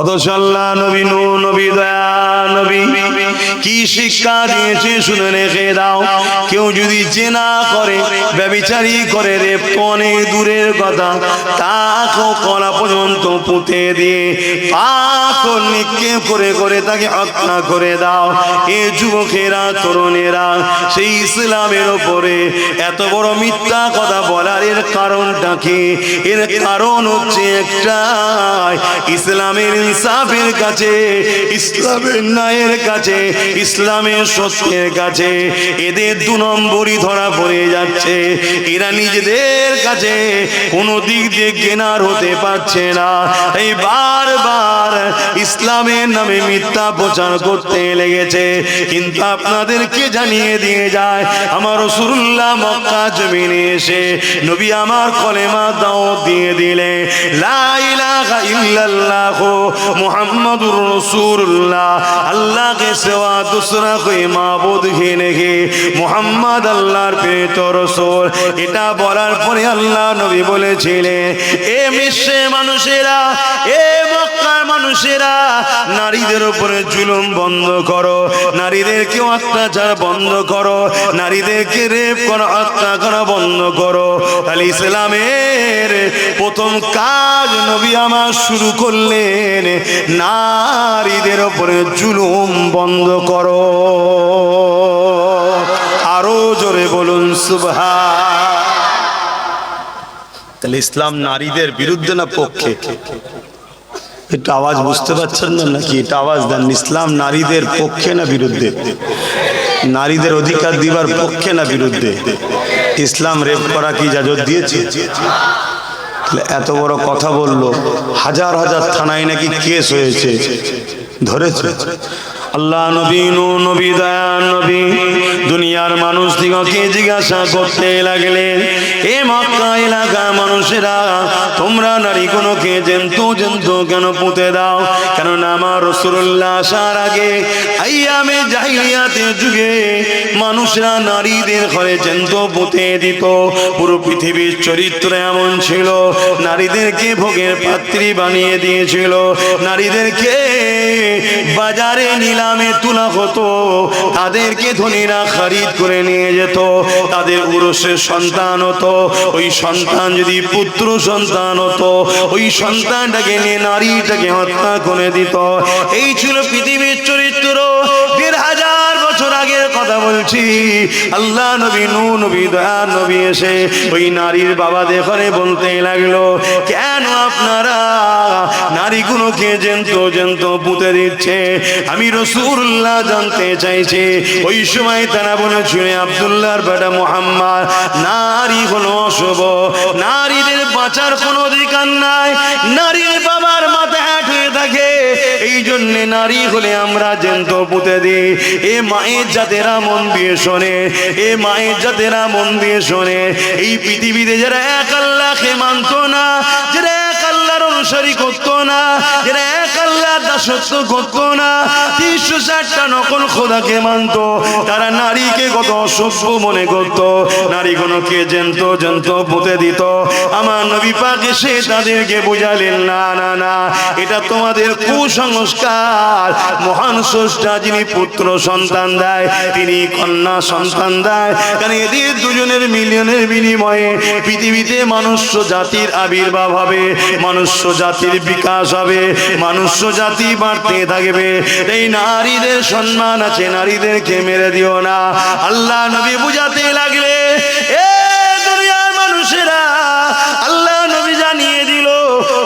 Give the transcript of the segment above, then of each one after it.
অথচ নবী শিক্ষা দিয়েছে শুনে দাও। কেউ যদি জেনা করে করে দূরের কথা কলা পর্যন্ত পুঁতে দিয়ে নিক্ষেপ করে করে তাকে হত্যা করে দাও। এ যুবকেরা, তরুণেরা, সেই ইসলামের ওপরে এত বড় মিথ্যা কথা বলার এর কারণটা কি? এর কারণ হচ্ছে একটা ইসলামের ইনসাফের কাছে, ইসলামের ন্যায়ের কাছে, ইসলামের সত্যের কাছে, এদের দু নম্বরই ধরা পড়ে যাচ্ছে। এরা নিজেদের কাছে কোনো দিক দিয়ে কেনার হতে পারছে না। এই বারবার ইসলামের নামে মিথ্যা প্রচার করতে লেগেছে। কিন্তু আপনাদেরকে জানিয়ে দিয়ে যায়, আমার রসুল্লাহ মক্কা জমিনে এসে নবী আমার কলেমা দাও দিয়ে দিলে লা ইলাহা ইল্লাল্লাহ মোহাম্মদুর রসুল্লাহ আল্লাহ কে সেবা দুসরা কই মাবুদ হি নেহি মোহাম্মদ আল্লাহর প্রেরিত রসুল। এটা বলার পরে আল্লাহ নবী বলেছিলেন, এ বিশ্বে মানুষেরা, এ মানুষেরা, নারীদের উপরে জুলুম বন্ধ করো। নারীদেরকে অত্যাচার বন্ধ করো। নারীদেরকে রেপ করা, হত্যা করা বন্ধ করো। তাহলে ইসলামের প্রথম কাজ নবী আমার শুরু করলেন, নারীদের উপরে জুলুম বন্ধ করো। আরও জোরে বলুন সুবহা তাহলে ইসলাম নারীদের বিরুদ্ধে না পক্ষে? একটু আওয়াজ বুঝতে পারছেন না নাকি? এটা আওয়াজ দেন। ইসলাম নারীদের পক্ষে না বিরুদ্ধে? নারীদের অধিকার দিবার পক্ষে না বিরুদ্ধে? ইসলাম রেপ করা কি ইজাজত দিয়েছে? এত বড় কথা বলল। হাজার হাজার থানায় নাকি কেস হয়েছে। ধরেছে। আল্লাহ নবী নূ নবী দয়া নবী, দুনিয়ার মানুষ দিগকে জিজ্ঞাসা করতে লাগলেন, এ মক্কা এলাকা মানুষেরা, তোমরা নারী কোনোকে জেন্তু, জন্তু কেন পুঁতে দাও? কেননা আমার রসুল্লাহ আসার আগে, আইয়ামে জাহিলিয়াতের যুগে মানুষরা নারীদের ঘরে জন্তু পুঁতে দিত। পুরো পৃথিবীর চরিত্র এমন ছিল, নারীদেরকে ভোগের পাত্রী বানিয়ে দিয়েছিল, নারীদেরকে বাজারে নিলামে তোলা হতো। তাদেরকে ধনীরা খারিদ করে নিয়ে যেত। তাদের উরসের সন্তান হতো। ওই সন্তান যদি পুত্র সন্তান হতো, ওই সন্তানটাকে নিয়ে নারীটাকে হত্যা করে দিত। এই ছিল পৃথিবীর চরিত্র। কথা বলছি। আল্লাহ নবী নু নবী দয়া, নবী এসে ওই নারীর বাবা দেখে বলতে লাগল, কেন আপনারা নারীগুলোকে জেন্ত জেন্ত পুঁতে দিচ্ছে? আমি রসুল্লাহ জানতে চাইছি। ওই সময় তারা বলেছিল আবদুল্লাহর বেটা মোহাম্মদ, নারী হলো অশুভ, নারীদের বাঁচার কোনো অধিকার নাই, নারীর বাবার জন্য নারী হলে আমরা জেন্ত পুঁতে দিই। এ মায়ের জাতেরা মন দিয়ে শোনে, এ মায়ের জাতেরা মন দিয়ে শোনে। এই পৃথিবীতে যারা এক আল্লাহকে মানত না, যারা এক আল্লাহর অনুসারী করতো না, যারা দাসত্ব করতো না। তিনশো ষাটটা নকল খোদাকে মানত। তারা নারীকে কত অসভ্য মনে করত। নারী কোনোকে জেন্ত জন্ত পুঁতে দিত। আমার নবী পাক এসে তাদেরকে বুঝালেন, না না না, এটা তোমাদের কুসংস্কার। মহান স্রষ্টা যিনি পুত্র সন্তান দেয়, তিনি কন্যা সন্তান দেয়। কারণ এদের দুজনের মিলিয়নের বিনিময়ে পৃথিবীতে মনুষ্য জাতির আবির্ভাব হবে, মনুষ্য জাতির বিকাশ হবে, মনুষ্য জাতি বাড়তে থাকবে। এই নারীদের সম্মান আছে, নারীদেরকে মেরে দিও না। আল্লাহ নবী বুঝাতে লাগলে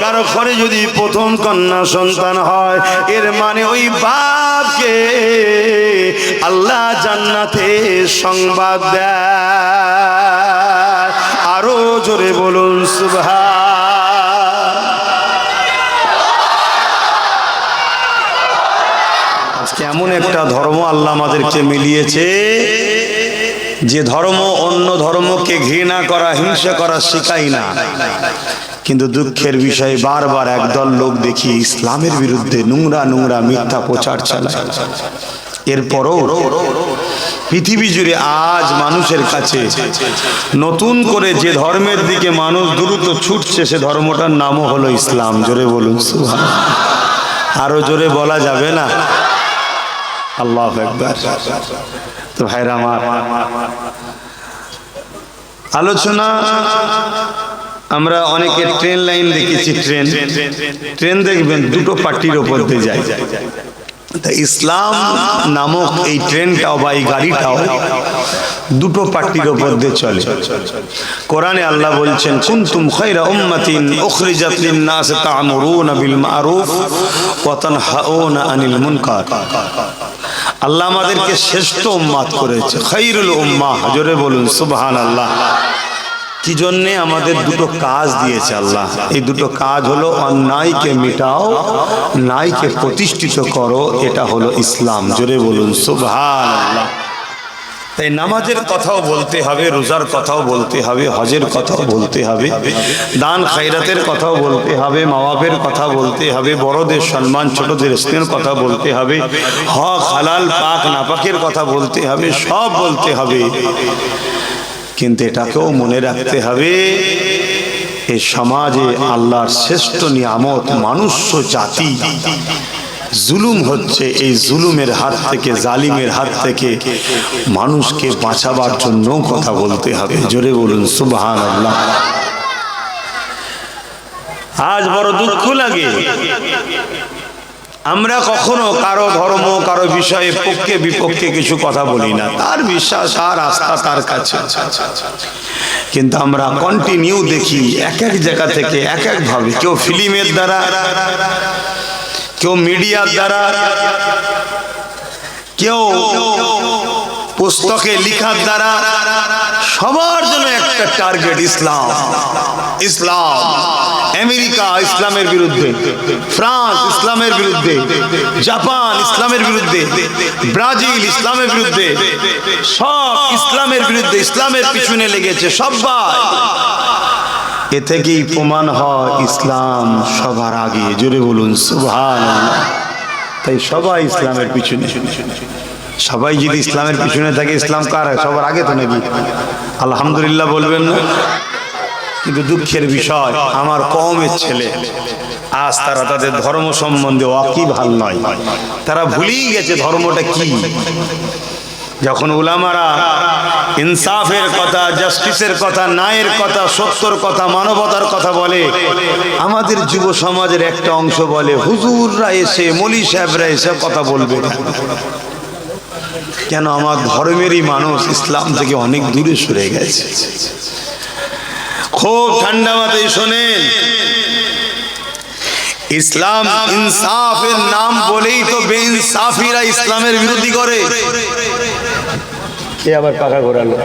কারও ঘরে যদি প্রথম কন্যা সন্তান হয়, এর মানে ওই বাপকে আল্লাহ জান্নাতে সংবাদ দেয়। আরও জোরে বলুন সুভা এমন একটা ধর্ম আল্লাহ আমাদেরকে মিলিয়েছে, যে ধর্ম অন্য ধর্মকে ঘৃণা করা, হিংসা করা শেখাই না। কিন্তু দুঃখের বিষয়ে, বারবার একদল লোক দেখি ইসলামের বিরুদ্ধে নোংরা নোংরা মিথ্যা প্রচার চালায়। এরপরও পৃথিবী জুড়ে আজ মানুষের কাছে নতুন করে যে ধর্মের দিকে মানুষ দ্রুত ছুটছে, সে ধর্মটার নামও হলো ইসলাম। জোরে বলুন। আরও জোরে বলা যাবে না? আল্লাহ একবার তো ভাইরা আমার, আলোচনা, আমরা অনেকে ট্রেন লাইন দেখেছি, ট্রেন। ট্রেন দেখবেন দুটো পার্টির ওপর দিয়ে যায়। তা ইসলাম নামক এই ট্রেনটাও বা এই গাড়িটাও দুটো পার্টির ওপর দিয়ে চলে। কোরআনে আল্লাহ বলছেন, কুনতুম খায়রা উম্মাতিন উখরিজাত লিন-নাস তা'মুরুনা বিল মা'রুফ ওয়া তানহাউনা আনিল মুনকার। আল্লাহ আমাদেরকে শ্রেষ্ঠ উম্মাদ করেছে। খাইরুল উম্মা, জোরে বলুন সুবহান আল্লাহ কি জন্যে আমাদের দুটো কাজ দিয়েছে আল্লাহ? এই দুটো কাজ হলো অন্যায়কে মিটাও, ন্যায়কে প্রতিষ্ঠিত করো, এটা হলো ইসলাম। জোরে বলুন, সুবহানাল্লাহ। তাই নামাজের কথাও বলতে হবে, রোজার কথাও বলতে হবে, হজের কথাও বলতে হবে, দান খাইরাতের কথাও বলতে হবে মা বাপের কথা বলতে হবে, বড়দের সম্মান, ছোটদের স্নেহের কথা বলতে হবে, হক, হালাল, পাক, নাপাকের কথা বলতে হবে, সব বলতে হবে। কিন্তু এটাকেও মনে রাখতে হবে এই সমাজে আল্লাহর শ্রেষ্ঠ নিয়ামত মানুষ জাতি। জুলুম হচ্ছে এই জুলুমের হাত থেকে, জালিমের হাত থেকে মানুষকে বাঁচাবার জন্য কথা বলতে হবে। জোরে বলুন সুবহান আল্লাহ আজ বড় দুঃখ লাগে। আমরা কখনো কারও ধর্ম, কারও বিষয়ে পক্ষে বিপক্ষে কিছু কথা বলি না। তার বিশ্বাস আর আস্থা তার কাছে। কিন্তু আমরা কন্টিনিউ দেখি, এক এক জায়গা থেকে এক এক ভাবে। কেউ ফিল্মের দ্বারা কেউ মিডিয়ার দ্বারা, কেউ পুস্তকে লিখার দ্বারা সবার জন্য একটা টার্গেট ইসলাম। ইসলাম, আমেরিকা ইসলামের বিরুদ্ধে, ফ্রান্স ইসলামের বিরুদ্ধে, জাপান ইসলামের বিরুদ্ধে, ব্রাজিল ইসলামের বিরুদ্ধে, সব ইসলামের বিরুদ্ধে ইসলামের পিছনে লেগেছে সবাই এ থেকেই প্রমাণ হয় ইসলাম সবার আগে। জোরে বলুন সুভান তাই সবাই ইসলামের পিছনে। সবাই যদি ইসলামের পিছনে থাকে, ইসলাম কার? সবার আগে তো নাকি আলহামদুলিল্লাহ বলবেন না? কিন্তু দুঃখের বিষয়, আমার কমের ছেলে, আজ তারা তাদের ধর্ম সম্বন্ধে ওয়াকিবহাল নয়। তারা ভুলেই গেছে ধর্মটা কি? যখন উলামারা ইনসাফের কথা, জাস্টিসের কথা, ন্যায়ের কথা, সত্যর কথা, মানবতার কথা বলে, আমাদের যুব সমাজের একটা অংশ বলে, হুজুররা এসে, মলি সাহেবরা এসে কথা বলবে কেন আমার ধর্মেরই মানুষ ইসলাম থেকে অনেক দূরে সরে গেছে। খুব ঠান্ডা মাথায় শোনেন। ইসলাম ইনসাফের নাম বলেই তো বেইনসাফিরা ইসলামের বিরোধী করে। কে আবার পাকা ঘোরালো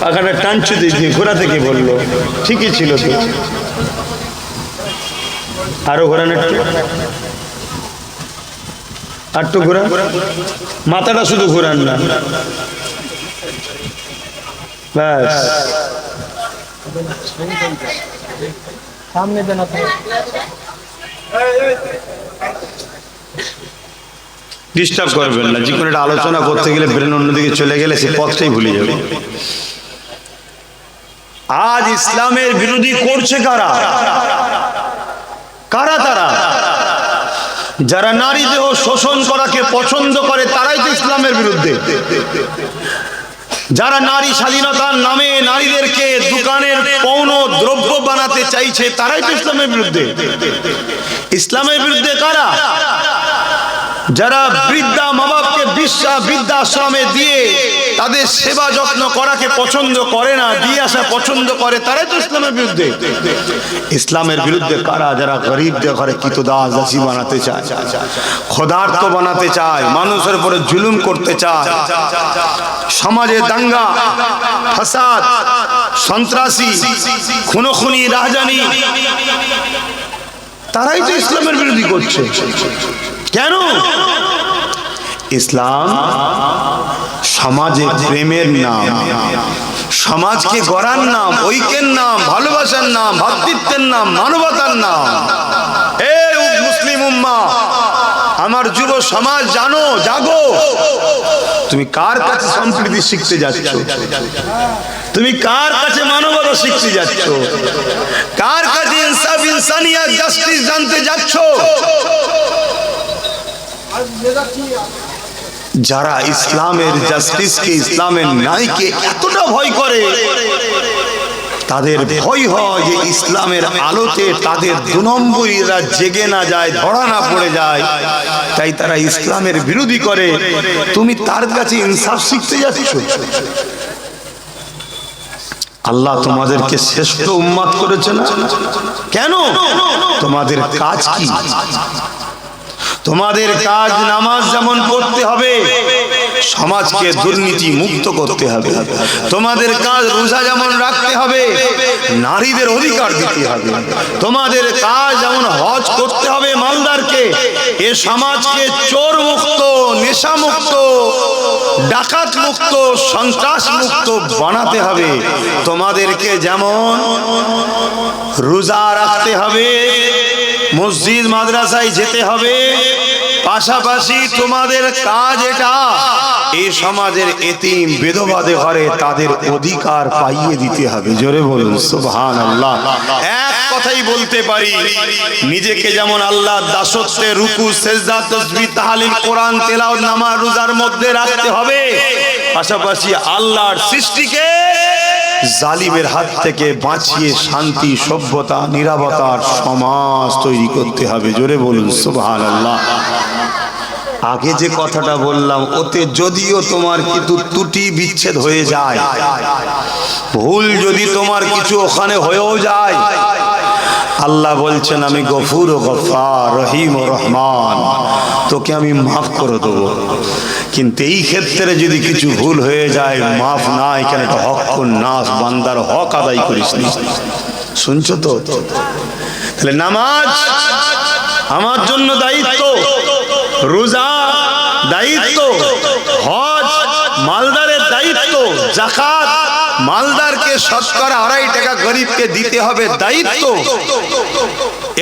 পাখাটা টানছু দিয়েছি ঘোরা থেকে বলল। ঠিকই ছিল তো। আরও ঘোরান একটু আরটু ঘোরান মাথাটা শুধু ঘোরান না। ব্যাস সামনে দেন ডিস্টার্ব করবেন না। যে কোনো একটা আলোচনা করতে গেলে ব্রেন অন্যদিকে চলে গেলে সে পথটাই ভুলে যাবে। আজ ইসলামের বিরোধী করছে কারা? কারা তারা? যারা নারী দেহ শোষণ করাকে পছন্দ করে তারাই তো ইসলামের বিরুদ্ধে। যারা নারী স্বাধীনতার নামে নারীদেরকে দোকানের পৌন দ্রব্য বানাতে চাইছে, তারাই তো ইসলামের বিরুদ্ধে। ইসলামের বিরুদ্ধে কারা? যারা বৃদ্ধা মা বাপকে বিশ্বা বৃদ্ধাশ্রমে দিয়ে তাদের সেবা যত্ন করাকে পছন্দ করে না, দিয়ে আসা পছন্দ করে, তারাই তো ইসলামের বিরুদ্ধে। ইসলামের বিরুদ্ধে কারা? যারা গরিবদের ঘরে কিতদাস দাসী বানাতে চায় খোদার্থ বানাতে চায়, মানুষের উপরে জুলুম করতে চায়, সমাজে দাঙ্গা, ফাসাদ, সন্ত্রাসী, খুনোখুনি, রাহজানি তারাই তো ইসলামের বিরোধী করছে। কেন? ইসলাম সমাজে প্রেমের নাম, সমাজকে গড়ার নাম, ঐক্যের নাম, ভালোবাসার নাম, ভাতৃত্বের নাম, মানবতার নাম। এ মুসলিম উম্মা, আমার যুব সমাজ, জানো, জাগো। তুমি কার কাছে সম্প্রীতি শিখতে যাচ্ছ? তুমি কার কাছে মানবতা শিখতে যাচ্ছ? কার কাছে ইনসাফ, ইনসানিয়া, জাস্টিস জানতে যাচ্ছ? যারা ইসলামের জাস্টিসকে, ইসলামের ন্যায়কে এতটা ভয় করে, তাদের ভয় হয় যে ইসলামের আলোতে তাদের দু নম্বরীরা জেগে না যায়, ধরা না পড়ে যায়। তাই তারা ইসলামের বিরোধী করে। তুমি তার কাছে ইনসাফ শিখতে যাচ্ছ? আল্লাহ তোমাদেরকে শ্রেষ্ঠ উম্মাদ করেছে না কেন? তোমাদের কাজ কি? তোমাদের কাজ নামাজ যেমন পড়তে হবে সমাজকে দুর্নীতি মুক্ত করতে হবে। তোমাদের কাজ রোজা যেমন রাখতে হবে নারীদের অধিকার দিতে হবে। তোমাদের কাজ যেমন হজ করতে হবে মালদারকে এ সমাজকে চোর মুক্ত নেশা মুক্ত ডাকাত মুক্ত সন্ত্রাস মুক্ত বানাতে হবে। তোমাদেরকে যেমন রোজা রাখতে হবে মসজিদ মাদ্রাসায় যেতে হবে পাশাপাশি তোমাদের কাজ এটা এই সমাজের এতিম বেদবাদে ঘরে তাদের অধিকার পাইয়ে দিতে হবে। জোরে বলুন সুবহান আল্লাহ এক কথাই বলতে পারি, নিজেকে যেমন আল্লাহ দাসত্বে রুকু, সেজদা তসবিহ তাহলিল, কোরআন, তেলাওয়াত, নামাজ, রোজার মধ্যে রাখতে হবে, পাশাপাশি আল্লাহর সৃষ্টিকে জালিমের হাত থেকে বাঁচিয়ে শান্তি, সভ্যতা, নিরাপত্তার সমাজ তৈরি করতে হবে। জোরে বলুন সুবহান আল্লাহ আগে যে কথাটা বললাম, ওতে যদিও তোমার কিছু ত্রুটি বিচ্ছেদ হয়ে যায়। ভুল যদি তোমার কিছু ওখানে হয়েও যায়। আল্লাহ বলছেন, আমি গফুর ও গফার, রহিম ও রহমান, তোকে আমি মাফ করে দেবো। কিন্তু এই ক্ষেত্রে যদি কিছু ভুল হয়ে যায়, মাফ নাই কেন এটা হক নাস বান্দার হক আদায় করিস নি। শুনছো তো? তাহলে নামাজ আমার জন্য দায়িত্ব, রোজা দায়িত্ব, হজ মালদারের দায়িত্ব জাকাত মালদারকে শতকরা আড়াই টাকা গরিবকে দিতে হবে দায়িত্ব।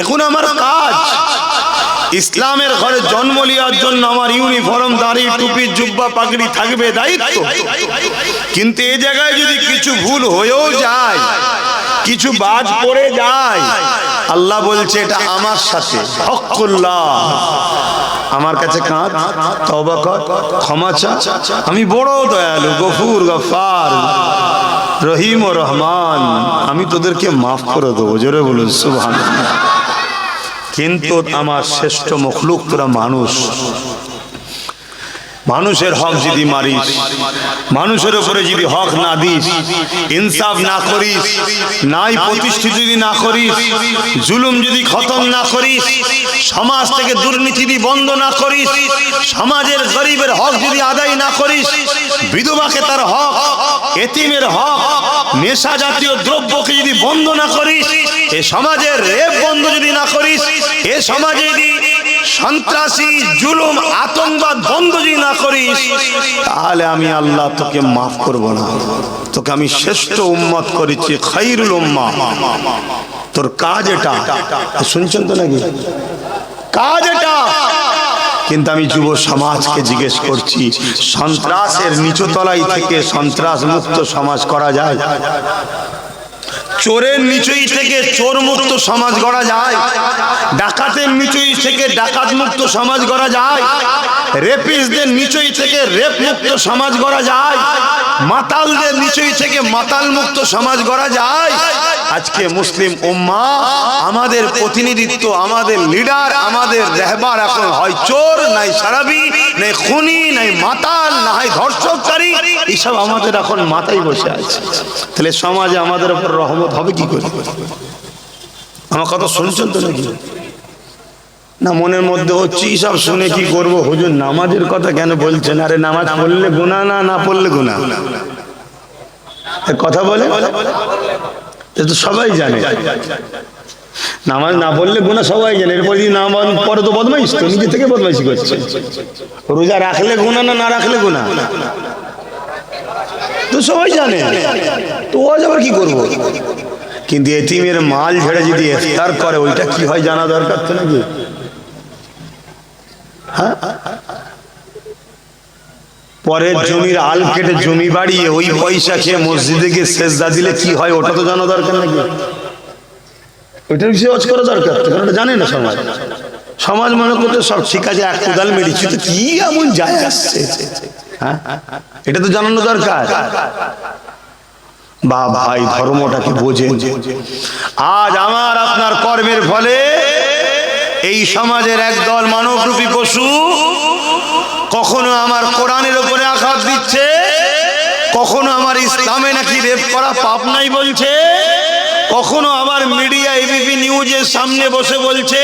এখন আমার কাজ ইসলামের ঘরে জন্ম নেওয়ার জন্য আমার ইউনিফর্ম, দাড়ি, টুপি, জুব্বা, পাগড়ি থাকবে, দায়িত্ব। কিন্তু এই জায়গায় যদি কিছু ভুল হয়েও যায়, কিছু বাজ পড়ে যায়, আল্লাহ বলছে, এটা আমার সাথে, হকুল্লাহ। আমার কাছে কাঁদ তবা কর, ক্ষমা চা। আমি বড় দয়ালু, গফুর, গফার, রহিম ও রহমান। আমি তোদেরকে মাফ করে দেবো, জোরে বলুন সুবহান কিন্তু আমার শ্রেষ্ঠ মখলুক তোরা মানুষ। মানুষের হক যদি মারিস, মানুষের উপরে যদি হক না দিস, ইনসাফ না করিস নাই প্রতিষ্ঠিত যদি না করিস, জুলুম যদি খতম না করিস, সমাজ থেকে দুর্নীতি যদি বন্ধ না করিস, সমাজের গরিবের হক যদি আদায় না করিস, বিধবাকে তার হক, এতিমের হক, নেশা জাতীয় দ্রব্যকে যদি বন্ধ না করিস এ সমাজের রেপ বন্ধ যদি না করিস, এ সমাজে যদি সন্ত্রাসী, জুলুম, আতঙ্কবাদ বন্ধ যদি না করিস, তাহলে আমি আল্লাহ তোকে মাফ করব না। তোকে আমি শ্রেষ্ঠ উম্মত করেছি, খাইরুল উম্মা তোর কাজ এটা। শুনছেন তো নাকি? কাজ এটা। কিন্তু আমি যুব সমাজকে জিজ্ঞেস করছি, সন্ত্রাসের নিচতলাই থেকে সন্ত্রাস মুক্ত সমাজ করা যায়? চোরের নিচুই থেকে চোর মুক্ত সমাজ গড়া যায়। ডাকাতের নিচুই থেকে ডাকাত মুক্ত সমাজ গড়া যায়। রেপিসদের নিচুই থেকে রেপ মুক্ত সমাজ গড়া যায়। মাতালদের নিচুই থেকে মাতাল মুক্ত সমাজ গড়া যায়। আজকে মুসলিম উম্মা, আমাদের প্রতিনিধিত্ব, আমাদের লিডার, আমাদের রেহবার এখন হয় চোর, নাই সারাবি, নাই খুনি, নাই মাতাল, না হয় এইসব আমাদের এখন মাথায় বসে আছে। তাহলে সমাজে আমাদের উপর রহমত হবে কি করে? আমার কথা শুনছেন তো নাকি? না, মনের মধ্যে হচ্ছে সব শুনে কি করব? হুজুর, নামাজের কথা কেন বলছেন? আরে, নামাজ পড়লে গুণা না না পড়লে গুণা কথা বলে? তো সবাই জানে। নামাজ না পড়লে গুণা সবাই জানে। এরপর যদি নামাজ পরে তো বদমাইশ তো, নিজে থেকে বদমাইশি করছে। রোজা রাখলে গুণা না না রাখলে গুণা তো সবাই জানে। তো ও আবার কি করব? কিন্তু এতিমের মাল ঝেড়ে যদি ইফতার করে, ওইটা কি হয় জানা দরকার তো নাকি? হ্যাঁ? পরের জমির আল কেটে জমি বাড়িয়ে ওই পয়সা খেয়ে মসজিদে গিয়ে সেজদা দিলে কি হয়, ওটা তো জানা দরকার নাকি? ওইটার বিষয়ে অজ করা দরকার কারণ ওটা জানে না সমাজ। সমাজ মনে করতে সব ঠিক আছে, এক কোদাল মেরেছি, তো কি এমন যায় আসছে? হ্যাঁ? এটা তো জানানো দরকার। বা ভাই ধর্মটাকে বোঝেন? আজ আমার আপনার কর্মের ফলে এই সমাজের একদল মানবরূপী পশু কখনো আমার কোরআনের উপরে আঘাত দিচ্ছে, কখনো আমার ইসলামে নাকি রেপ করা পাপ নাই বলছে, কখনো আমার মিডিয়া এবিপি নিউজের সামনে বসে বলছে,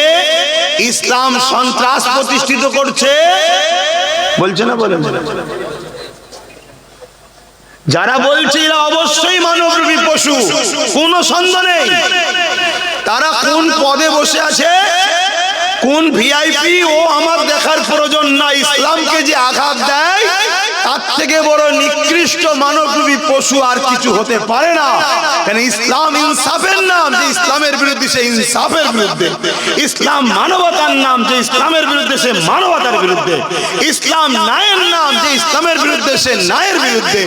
ইসলাম সন্ত্রাস প্রতিষ্ঠিত করছে বলছে না বলে যারা বলছে এরা অবশ্যই মানবরূপী পশু, কোনো সন্দেহ নেই। তারা কোন পদে বসে আছে? কোন ভিআইপি ও আমার দেখার প্রয়োজন না। ইসলামকে যে আঘাত দেয় তার থেকে বড় নিকৃষ্ট মানবরূপী পশু আর কিছু হতে পারে না। কেন ইসলাম ইনসাফের নাম, যে ইসলামের বিরুদ্ধে সে ইনসাফের বিরুদ্ধে। ইসলাম মানবতার নাম, যে ইসলামের বিরুদ্ধে সে মানবতার বিরুদ্ধে। ইসলাম ন্যায়ের নাম, যে ইসলামের বিরুদ্ধে সে ন্যায়ের বিরুদ্ধে।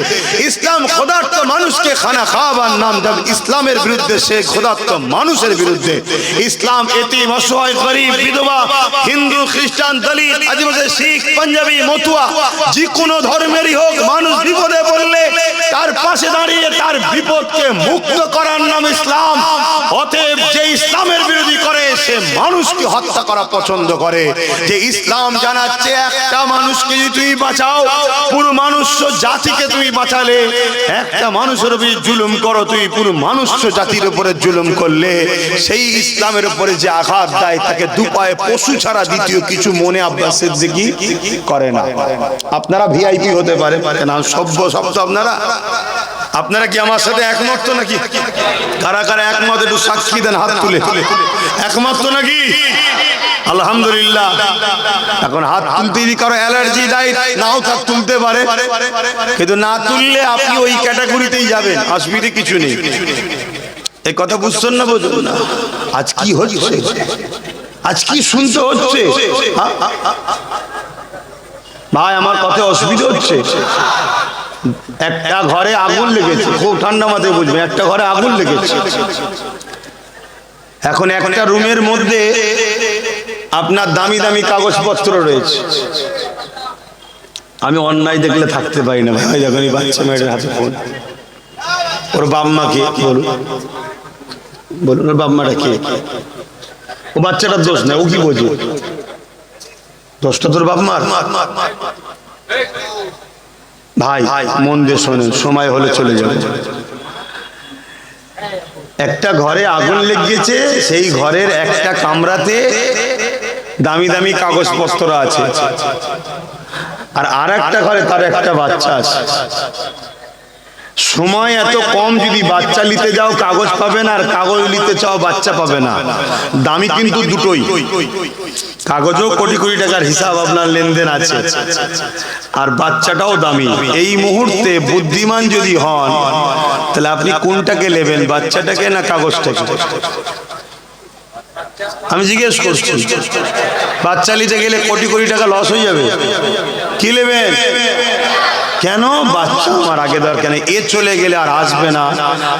ইসলাম ক্ষুধার্ত মানুষকে খানা খাওয়াবার নাম, যেমন ইসলামের বিরুদ্ধে সে ক্ষুধার্ত মানুষের বিরুদ্ধে। ইসলাম এতিম, অসহায়, গরিব, বিধবা, হিন্দু, খ্রিস্টান, দলিত, আদিবাসী, শিখ, পাঞ্জাবি, মতুয়া, যে কোনো ধর্মেরই হোক, মানুষ বিপদে পড়লে তার পাশে দাঁড়িয়ে তার বিপদকে মুক্ত করার নাম ইসলাম। অতএব যে ইসলামের বিরোধী করে, সে মানুষকে হত্যা করা পছন্দ করে। যে ইসলাম জানাচ্ছে, একটা মানুষকে যদি তুমি বাঁচাও, পুরো মানুষ জাতিকে তুমি বাঁচালে, একটা মানুষের উপরে জুলুম করো তুই পুরো মানুষ জাতির উপরে জুলুম করলে, সেই ইসলামের উপরে যে আঘাত দেয়, তাকে দুপায়ে পশু ছাড়া দ্বিতীয় কিছু মনে আব্বাস সিদ্দিকী করে না। আপনারা ভিআইপি হতে পারে। না সভ্য তো আপনারা। আপনারা কি আমার সাথে একমত নাকি? কারা কারা একমত একটু সাক্ষী দেন হাত তুলে। একমত নাকি? আলহামদুলিল্লাহ। এখন হাত তুলতে যদি কারও অ্যালার্জি দেয়, নাও থাক তুলতে পারে। কিন্তু না তুললে আপনি ওই ক্যাটাগরিতেই যাবেন। অসুবিধে কিছু নেই। এই কথা বুঝছেন না বুঝুন না? আজ কি হচ্ছে? আজ কি শুনতে হচ্ছে? হ্যাঁ? ভাই, আমার কথা অসুবিধা হচ্ছে। একটা ঘরে আগুন লেগেছে, খুব ঠান্ডা মাথায় বুঝবে একটা ঘরে আগুন লেগেছে। এখন একটা রুমের মধ্যে আপনার দামি দামি কাগজপত্র রয়েছে। আমি অন্যায় দেখলে থাকতে পারি না ভাই, যখন এই বাচ্চা মেয়েটার হাতে ফোন। ওর বাপ মা কে? বলুন। বলুন, ওর বাপ মাটা কে? ও বাচ্চাটার দোষ না, ও কি বোঝে? দোষটা তোর বাপ মার? ভাই, মন দিয়ে শোনেন, সময় হলে চলে যাবে। একটা ঘরে আগুন লেগেছে, সেই ঘরের একটা কামরাতে দামি দামি কাগজপত্র আছে। আর আর একটা ঘরে তার একটা বাচ্চা আছে। সময় এত কম যদি বাচ্চা নিতে যাও, কাগজ পাবে না, আর কাগজ নিতে চাও, বাচ্চা পাবে না। দামি কিন্তু দুটোই। কাগজও কোটি কোটি টাকার হিসাব আপনার লেনদেন আছে। আর বাচ্চাটাও দামি। এই মুহূর্তে বুদ্ধিমান যদি হন, তাহলে আপনি কোনটাকে নেবেন, বাচ্চাটাকে না কাগজটাকে? আমি জিজ্ঞেস করছি, বাচ্চা নিতে গেলে কোটি কোটি টাকা লস হয়ে যাবে। কি নেবেন? কেন? বাচ্চা আমার আগে দরকার নেই। এ চলে গেলে আর আসবে না।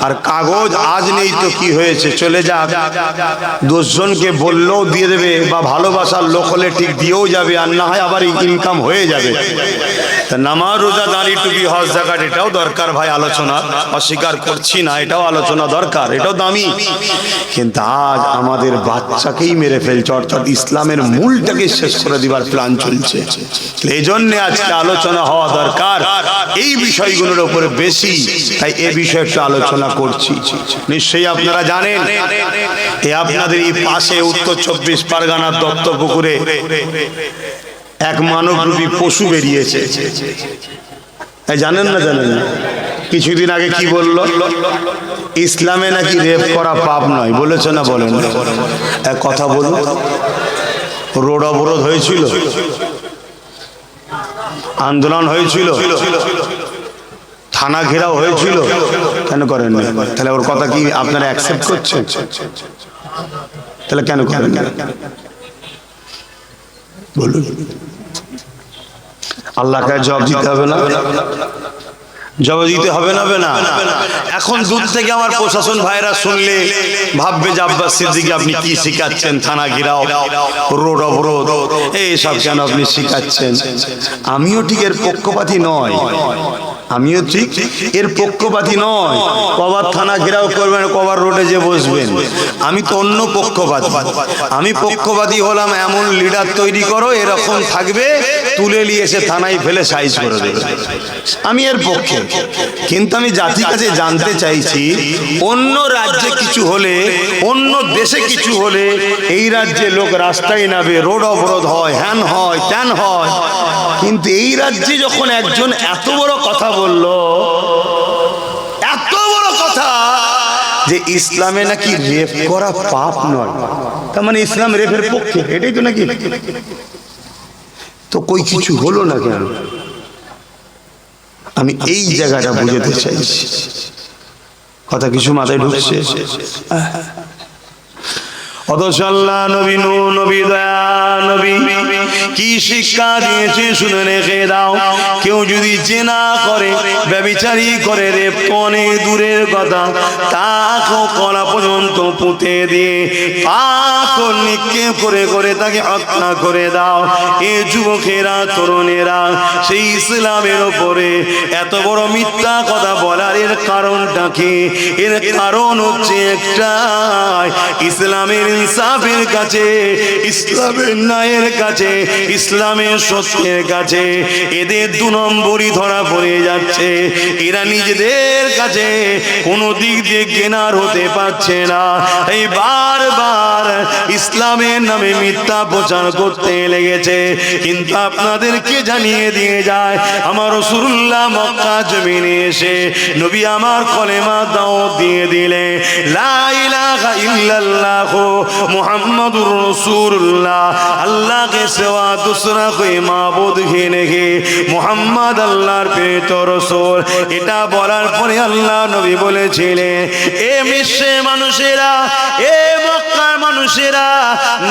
আর কাগজ আজ নেই তো কি হয়েছে? চলে যাক। দশজনকে বললেও দিয়ে দেবে বা ভালোবাসার লোক হলে ঠিক দিয়েও যাবে, আর না হয় আবার ইনকাম হয়ে যাবে। তা নামাজ, রোজা, দাঁড়ি, টুপি, হজ, জাকাত, এটাও দরকার ভাই আলোচনা। অস্বীকার করছি না, এটাও আলোচনা দরকার, এটাও দামি। কিন্তু আজ আমাদের বাচ্চাকেই মেরে ফেলছে, অর্থাৎ ইসলামের মূলটাকে শেষ করে দিবার প্ল্যান চলছে। এই জন্যে আজকে আলোচনা হওয়া দরকার। এই বিষয়গুলোর উপরে বেশি, তাই এ বিষয়ে একটু আলোচনা করছি। নিশ্চয়ই আপনারা জানেন, এ আপনাদের এই পাশে উত্তর চব্বিশ পরগনার দত্তপুকুরে এক মানবরূপী পশু বেরিয়েছে। জানেন না জানেন না? কিছুদিন আগে কি বলল? ইসলামে নাকি রেপ করা পাপ নয়, বলেছে না বলেন? এক কথা বলুন, রোড অবরোধ হয়েছিল? আন্দোলন হয়েছিল। থানা ঘেরাও হয়েছিল। কেন করেন? তাহলে ওর কথা কি আপনারা অ্যাকসেপ্ট করছেন? তাহলে কেন করেন? বলুন। আল্লাহকে জবাব দিতে হবে না? জবাব দিতে হবে না হবে না। এখন দূর থেকে আমার প্রশাসন ভাইরা শুনলে ভাববে যে আব্বাস আপনি কি শিখাচ্ছেন? থানা ঘিরাও, রোড অবরোধ এইসব কেন আপনি শিখাচ্ছেন? আমিও ঠিক এর পক্ষপাতী নয়। আমিও ঠিক, এর পক্ষপাতী নয়। কবার থানা ঘেরাও করবেন, কবার রোডে যে বসবেন। আমি তো অন্য পক্ষপাতী। আমি পক্ষপাতী হলাম, এমন লিডার তৈরি করো, এরকম থাকবে, তুলে নিয়ে এসে থানায় ফেলে সাইজ করে দেবে। আমি এর পক্ষে। কিন্তু আমি জাতির কাছে জানতে চাইছি, অন্য রাজ্যে কিছু হলে, অন্য দেশে কিছু হলে, এই রাজ্যে লোক রাস্তায় নামে, রোড অবরোধ হয়, হ্যান হয়, ত্যান হয়। কিন্তু এই রাজ্যে যখন একজন এত বড় কথা বলল এত বড় কথা যে ইসলামে নাকি রেপ করা পাপ নয়। তার মানে ইসলাম রেপের পক্ষে এটাই তো নাকি? তো কই কিছু হলো না কেন? আমি এই জায়গাটা বুঝতে চাইছি। কথা কিছু মাথায় ঢুকছে। অথচ নবী নূ নবী দয়া, নবী। কি শিক্ষা দিয়েছে শুনে রেখে দাও। কেউ যদি জেনা করে, ব্যবিচারী করে রে অনেক দূরের কথা, তাকে কলা পর্যন্ত পুঁতে দিয়ে নিক্ষেপ করে করে তাকে হত্যা করে দাও। এ যুবকেরা, তরুণেরা, সেই ইসলামের ওপরে এত বড় মিথ্যা কথা বলার এর কারণটা কি? এর কারণ হচ্ছে একটাই, ইসলামের ইনসাফের কাছে, ইসলামের ন্যায়ের কাছে, ইসলামের সত্যের কাছে, এদের দু নম্বরই ধরা পড়ে যাচ্ছে। এরা নিজেদের কাছে কোনো দিক দিয়ে কেনার হতে পারছে না। এই বারবার ইসলামের নামে মিথ্যা প্রচার করতে লেগেছে। কিন্তু আপনাদেরকে জানিয়ে দিয়ে যায়, আমার রসুল্লাহ মক্কা জমিনে এসে নবী আমার কলেমা দাও দিয়ে দিলে লা ইলাহা ইল্লাল্লাহ মোহাম্মদুর রসুল্লাহ আল্লাহ কে দুসরা কই বোধ হি মোহাম্মদ আল্লাহর প্রেরিত রসুল। এটা বলার পরে আল্লাহ নবী বলেছিলেন, এ মিশ্রে মানুষেরা, এ মানুষেরা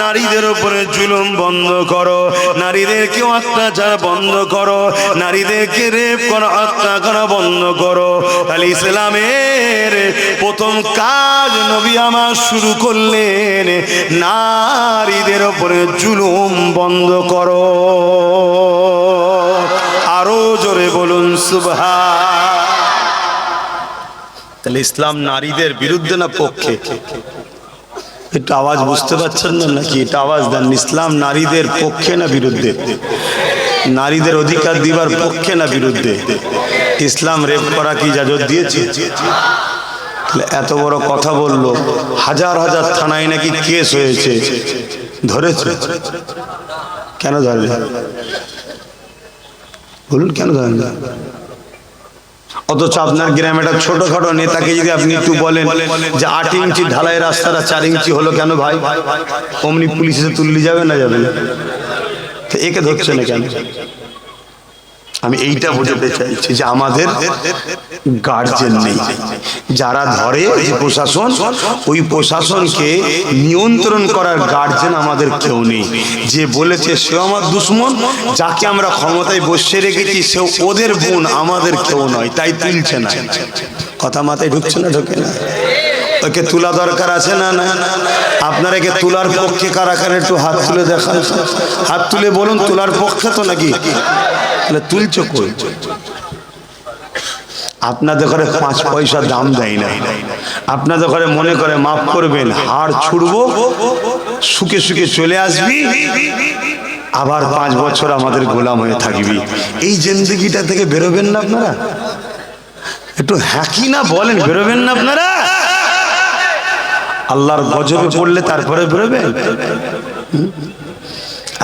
নারীদের উপরে জুলুম বন্ধ করো। নারীদেরকে অত্যাচার বন্ধ করো। নারীদেরকে রেপ করা, হত্যা করা বন্ধ করো। তাহলে ইসলামের প্রথম কাজ নবী আমার শুরু করলেন, নারীদের উপরে জুলুম বন্ধ করো। আরও জোরে বলুন সুবহা তাহলে ইসলাম নারীদের বিরুদ্ধে না পক্ষে? একটু আওয়াজ বুঝতে পারছেন না নাকি? এটা আওয়াজ দেন। ইসলাম নারীদের পক্ষে না বিরুদ্ধে? নারীদের অধিকার দিবার পক্ষে না বিরুদ্ধে? ইসলাম রেপ করা কি ইজাজত দিয়েছে? এত বড় কথা বলল। হাজার হাজার থানায় নাকি কেস হয়েছে। ধরেছে। কেন ধরলে বলুন কেন ধরেন? না অথচ আপনার গ্রামে একটা ছোটখাটো নেতাকে যদি আপনি একটু বলেন যে আট ইঞ্চি ঢালাই রাস্তাটা চার ইঞ্চি হলো কেন ভাই? অমনি পুলিশে তুললি যাবে না যাবে না? একে ধরছে না কেন আমি এইটা বোঝাতে চাইছি যে আমাদের গার্জেন নেই। যারা ধরে যে প্রশাসন, ওই প্রশাসনকে নিয়ন্ত্রণ করার গার্জেন আমাদের কেউ নেই। যে বলেছে সে আমার দুশ্মন, যাকে আমরা ক্ষমতায় বসে রেখেছি সে ওদের বোন, আমাদের কেউ নয়। তাই তুলছে না। কথা মাথায় ঢুকছে না, ঢোকে না? ওকে তোলা দরকার আছে না না আপনার একে তোলার পক্ষে কারা কারা একটু হাত তুলে দেখান। হাত তুলে বলুন, তোলার পক্ষে তো নাকি? তাহলে তুলছ কই? আপনাদের ঘরে পাঁচ পয়সা দাম দেয় না আপনাদের ঘরে মনে করে মাফ করবেন, হাড় ছুড়বো, সুখে সুখে চলে আসবি, আবার পাঁচ বছর আমাদের গোলাম হয়ে থাকবি। এই জিন্দগিটা থেকে বেরোবেন না আপনারা? একটু হ্যাকি না বলেন, বেরোবেন না আপনারা? আল্লাহর গজবে পড়লে তারপরে বেরোবেন?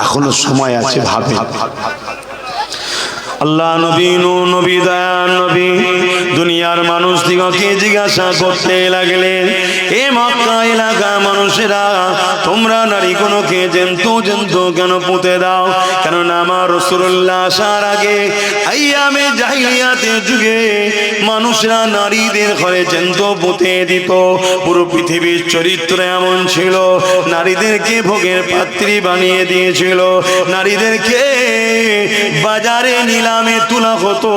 এখনও সময় আছে ভাবে আল্লাহ নবী নু নবী দয়া নবী, দুনিয়ার মানুষ দিগকে জিজ্ঞাসা করতে লাগলেন এ মক্কা এলাকা মানুষেরা, তোমরা নারী কোনকে জন্তু জন্তু কেন পুঁতে দাও? কেননা আমার রসুল্লাহ আসার আগে, আইয়ামে জাহিলিয়াতের যুগে মানুষরা নারীদের ঘরে জন্তু পুঁতে দিত। পুরো পৃথিবীর চরিত্র এমন ছিল, নারীদেরকে ভোগের পাত্রী বানিয়ে দিয়েছিল, নারীদেরকে বাজারে নিলামে তোলা হতো,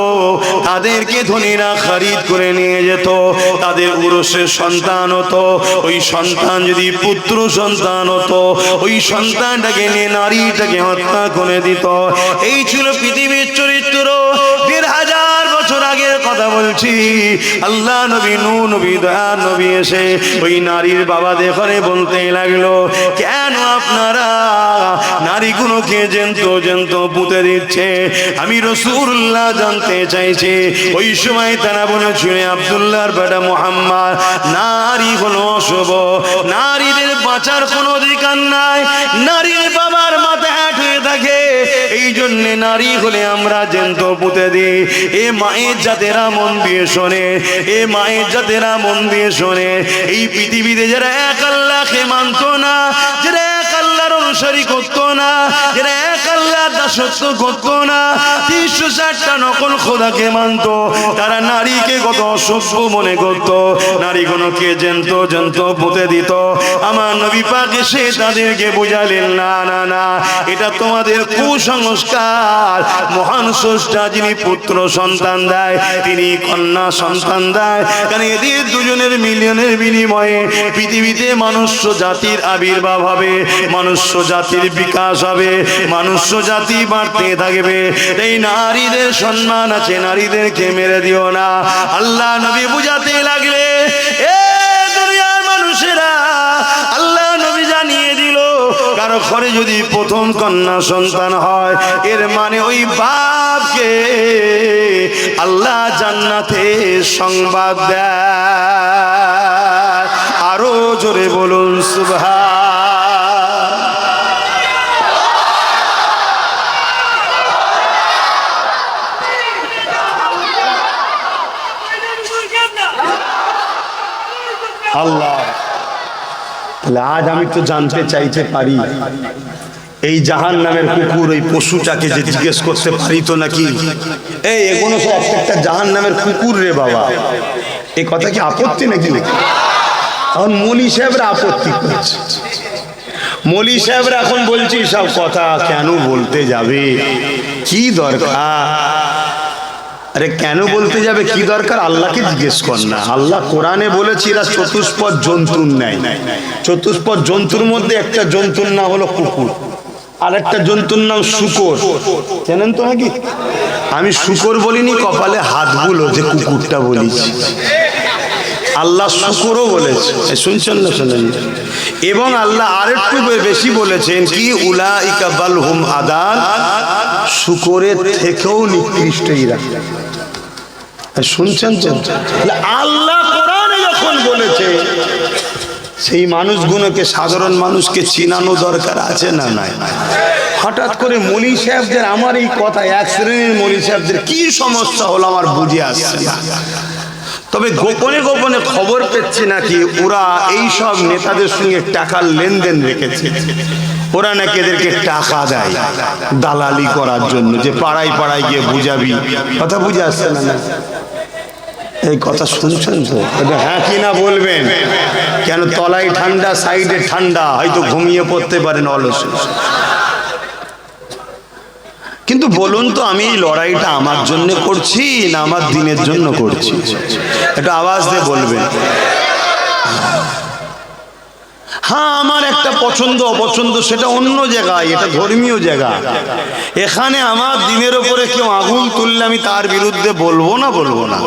তাদেরকে ধনীরা খারিদ করে নিয়ে যেত, তাদের উরসের সন্তান হতো, ওই সন্তান যদি পুত্র সন্তান হতো, ওই সন্তানটাকে নিয়ে নারীটাকে হত্যা করে দিত। এই ছিল পৃথিবীর চরিত্র, দেড় হাজার বছর আগের কথা বলছি। আল্লাহ নবী নু নবী দয়ার নবী এসে ওই নারীর বাবা দেখে বলতে লাগল, কেন আপনারা নারীগুলোকে জেন্ত জেন্ত পুঁতে দিচ্ছে? আমি রসুল্লাহ জানতে চাইছি, ওই সময় তারা বলেছিল, আবদুল্লাহর বেটা মোহাম্মদ, নারী হলো অশুভ, নারীদের বাঁচার কোনো অধিকার নাই, নারীর বাবার মাথা হ্যাট হয়ে থাকে এই জন্য নারী হলে আমরা জেন্ত পুঁতে দিই। এ মায়ের জাতেরা মন দিয়ে শোনে, এ মায়ের জাতেরা মন দিয়ে শোনে, এই পৃথিবীতে যারা এক আল্লাহকে মানত না, যারা এক আল্লাহর অনুসারী করতো না, যারা দাসত্ব করতো না। তিনশো ষাটটা নকল খোদাকে মানতো। তারা নারীকে কত অসভ্য মনে করতো। নারী কে জেন্ত জেন্ত পুঁতে দিত। আমার নবী পাক এসে তাদেরকে বুঝালেন, না না না, এটা তোমাদের কুসংস্কার। মহান স্রষ্টা যিনি পুত্র সন্তান দেয়, তিনি কন্যা সন্তান দেয়। কারণ এদের দুজনের মিলিয়নের বিনিময়ে পৃথিবীতে মনুষ্য জাতির আবির্ভাব হবে, মনুষ্য জাতির বিকাশ হবে, মনুষ্য জাতি বাড়তে থাকবে। এই নারীদের সম্মান আছে, নারীদেরকে মেরে দিও না। আল্লাহ নবী বুঝাতে লাগলে ঘরে যদি প্রথম কন্যা সন্তান হয়, এর মানে ওই বাপকে আল্লাহ জান্নাতে সংবাদ দেয়। আরও জোরে বলুন সুভা আল্লাহ তাহলে আজ আমি তো জানতে চাইতে পারি। এই জাহান নামের কুকুর ওই পশুটাকে যে জিজ্ঞেস করতে পারি তো নাকি? এই এগুলো সব একটা জাহান নামের কুকুর রে বাবা। এই কথা কি আপত্তি নাকি এখন মলি সাহেবরা আপত্তি করছে। মলি সাহেবরা এখন বলছি সব কথা কেন বলতে যাবে? কি দরকার? আরে কেন বলতে যাবে? কি দরকার? আল্লাহকে জিজ্ঞেস কর না। আল্লাহ কোরআনে বলেছে এরা চতুষ্পদ জন্তুর নাই চতুষ্পদ জন্তুর মধ্যে একটা জন্তুর নাম হলো কুকুর। আর একটা জন্তুর নাম শুকর। জানেন তো নাকি? আমি শুকর বলিনি কপালে হাত বুলো যে কুকুরটা বলিছি। আল্লাহ শুকরও বলেছে। শুনছেন না শোনেন? এবং আল্লাহ আরেকটু বেশি বলেছেন কি উলা ইকাবাল হুম আদান শুকরের থেকেও নিকৃষ্ট ইরা। শুনছেন আল্লাহ কোরআনে যখন বলেছে, সেই মানুষগুলোকে, সাধারণ মানুষকে চিনানো দরকার আছে না নাই? হঠাৎ করে মলি সাহেবদের আমার এই কথা, এক শ্রেণির মলি সাহেবদের কি সমস্যা হলো আমার বুঝে আসছে না। তবে গোপনে গোপনে খবর পেচ্ছে নাকি ওরা এই সব নেতাদের সঙ্গে টাকার লেনদেন রেখেছে। ওরা নাকি এদেরকে টাকা দেয় দালালি করার জন্য, যে পাড়ায় পাড়ায় গিয়ে বুঝাবি। কথা বুঝে আসছে না না? এই কথা শুনছেন তো? হ্যাঁ কি না বলবেন? কেন তলায় ঠান্ডা, সাইডে ঠান্ডা, হয়তো ঘুমিয়ে পড়তে পারেন অলস। কিন্তু বলুন তো, আমি লড়াইটা আমার জন্য করছি না আমার দিনের জন্য করছি? একটা আওয়াজ দিয়ে বলবেন। হ্যাঁ আমার একটা পছন্দ, অপছন্দ, সেটা অন্য জায়গায়, এটা ধর্মীয় জায়গা। এখানে আমার দিনের ওপরে কেউ আগুন তুললে আমি তার বিরুদ্ধে বলব না বলব না।